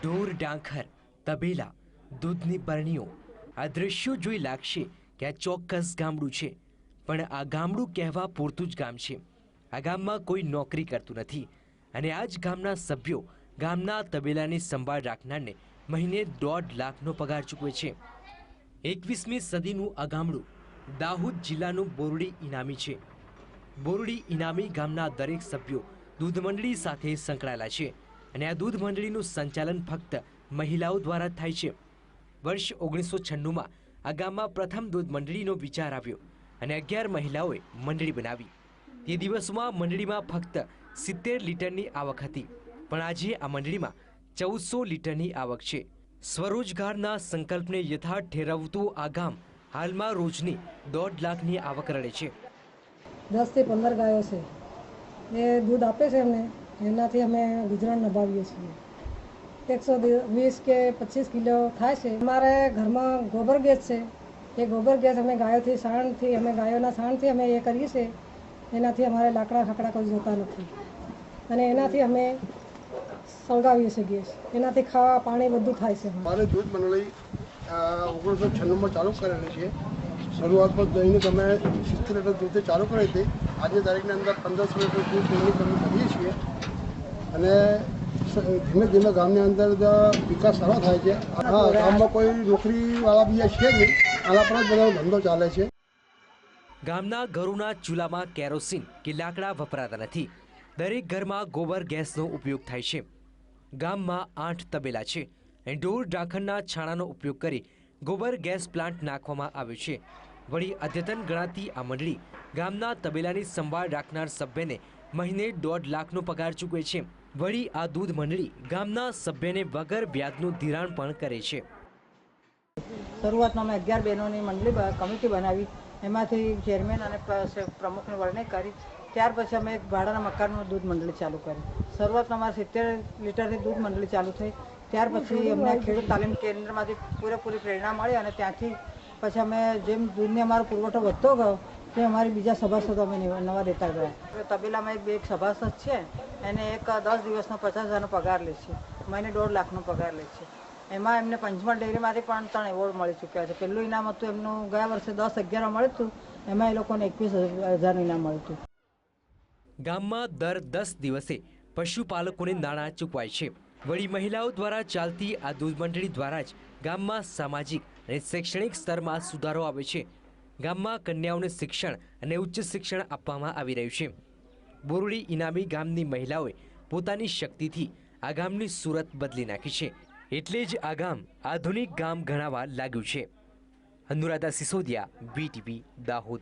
ઢોર ડાંખર તબેલા, દૂધની પરણીઓ, આ દ્રશ્યો જોઈ લાગશે કે આ ચોક્કસ ગામડું છે. પણ આ ગામડું કહેવા પૂરતું જ ગામ છે. આ ગામમાં કોઈ નોકરી કરતું નથી અને આ જ ગામના સભ્યો ગામના તબેલાની સંભાળ રાખનારને મહિને દોઢ લાખનો પગાર ચૂકવે છે. એકવીસમી સદીનું આ ગામડું દાહોદ જિલ્લાનું બોરડી ઇનામી છે. બોરડી ઇનામી ગામના દરેક સભ્યો દૂધ મંડળી સાથે સંકળાયેલા છે. અને આ દૂધ મંડળીનું સંચાલન ફક્ત મહિલાઓ દ્વારા થાય છે. વર્ષ ઓગણીસો છન્નુંમાં આ ગામમાં પ્રથમ દૂધ મંડળીનો વિચાર આવ્યો અને અગિયાર મહિલાઓએ મંડળી બનાવી. તે દિવસોમાં મંડળીમાં ફક્ત સિત્તેર લીટરની આવક હતી, પણ આજે આ મંડળીમાં ચૌદસો લીટરની આવક છે. સ્વરોજગારના સંકલ્પને યથાર્થ ઠેરવતું આ ગામ હાલમાં રોજની દોઢ લાખની આવક રડે છે. દસથી પંદર ગાયો છે. એ દૂધ આપે છે અમને એનાથી અમે ગુજરાન નભાવીએ છીએ. એકસો વીસ કે પચીસ કિલો થાય છે. અમારે ઘરમાં ગોબર ગેસ છે. એ ગોબર ગેસ અમે ગાયોથી સાણથી, અમે ગાયોના સાણથી અમે એ કરીએ છીએ. એનાથી અમારે લાકડા ખાકડા કોઈ જોતા નથી. અને એનાથી અમે સળગાવીએ છીએ ગેસ. એનાથી ખાવા, પાણી બધું થાય છે. મારે દૂધ મંડળી ઓગણીસો છન્નુંમાં ચાલુ કરેલી છે. શરૂઆતમાં દહીંની તમે સિત્તેર લીટર દૂધથી ચાલુ કરી હતી. આજની તારીખની અંદર પંદરસો લીટર દૂધ દહીંની કરીએ છીએ. અને ધીમે ધીમે ગામની અંદર વિકાસ સારો થાય છે. હા, ગામમાં કોઈ નોકરીવાળા બીજા છે નહીં. આના પર જ બધો ધંધો ચાલે છે. ગામના ઘરોના ચૂલામાં કેરોસીન કે લાકડા વપરાતા નથી. દરેક ઘરમાં ગોબર ગેસનો ઉપયોગ થાય છે. ગામમાં આઠ તબેલા છે ઢોર ડાખરના છાણાનો ઉપયોગ કરી ગોબર ગેસ પ્લાન્ટ નાખવામાં આવ્યો છે. વળી અદ્યતન ગણાતી આ મંડળી ગામના તબેલાની સંભાળ રાખનાર સભ્યને મહિને દોઢ લાખનો પગાર ચૂકવે છે. વળી આ દૂધ મંડળી ગામના સભ્યને વગર વ્યાજનું ધિરાણ પણ કરે છે. શરૂઆતમાં અમે અગિયાર બહેનોની મંડળી કમિટી બનાવી, એમાંથી ચેરમેન અને પ્રમુખને સ- વરણી કરી, ત્યાર પછી અમે એક ભાડાના મકાનનું દૂધ મંડળી ચાલુ કરી. શરૂઆતમાં અમારે સિત્તેર લીટરની દૂધ મંડળી ચાલુ થઈ, ત્યાર પછી અમને ખેડૂત તાલીમ કેન્દ્રમાંથી પૂરેપૂરી પ્રેરણા મળી અને ત્યાંથી પછી અમે જેમ દૂધને અમારો પુરવઠો વધતો ગયો તેમ અમારી બીજા સભાસદ અમે નિવ- દેતા ગયા. તબેલામાં એક બે એક સભાસદ છે, એને એક દસ દિવસનો પચાસ હજારનો પગાર લે છે, મહિને દોઢ લાખનો પગાર લે છે. એમાં એમને પંચમહાલ ડેરીમાંથી પણ ત્રણ એવોર્ડ મળી ચૂક્યા છે. પહેલું ઇનામ હતું એમનું, ગયા વર્ષે દસ અગિયારમાં મળ્યું હતું, એમાં એ લોકોને એકવીસ હજારનું ઇનામ મળ્યું હતું. ગામમાં દર દસ દિવસે પશુપાલકોને નાણાં ચૂકવાય છે. વળી મહિલાઓ દ્વારા ચાલતી આ દૂધ મંડળી દ્વારા જ ગામમાં સામાજિક અને શૈક્ષણિક સ્તરમાં સુધારો આવે છે. ગામમાં કન્યાઓને શિક્ષણ અને ઉચ્ચ શિક્ષણ આપવામાં આવી રહ્યું છે. બોરડી ઇનામી ગામની મહિલાઓએ પોતાની શક્તિથી આ ગામની સુરત બદલી નાખી છે. એટલે જ આ ગામ આધુનિક ગામ ગણાવા લાગ્યું છે. અનુરાધા સિસોદિયા બીટીવી દાહોદ.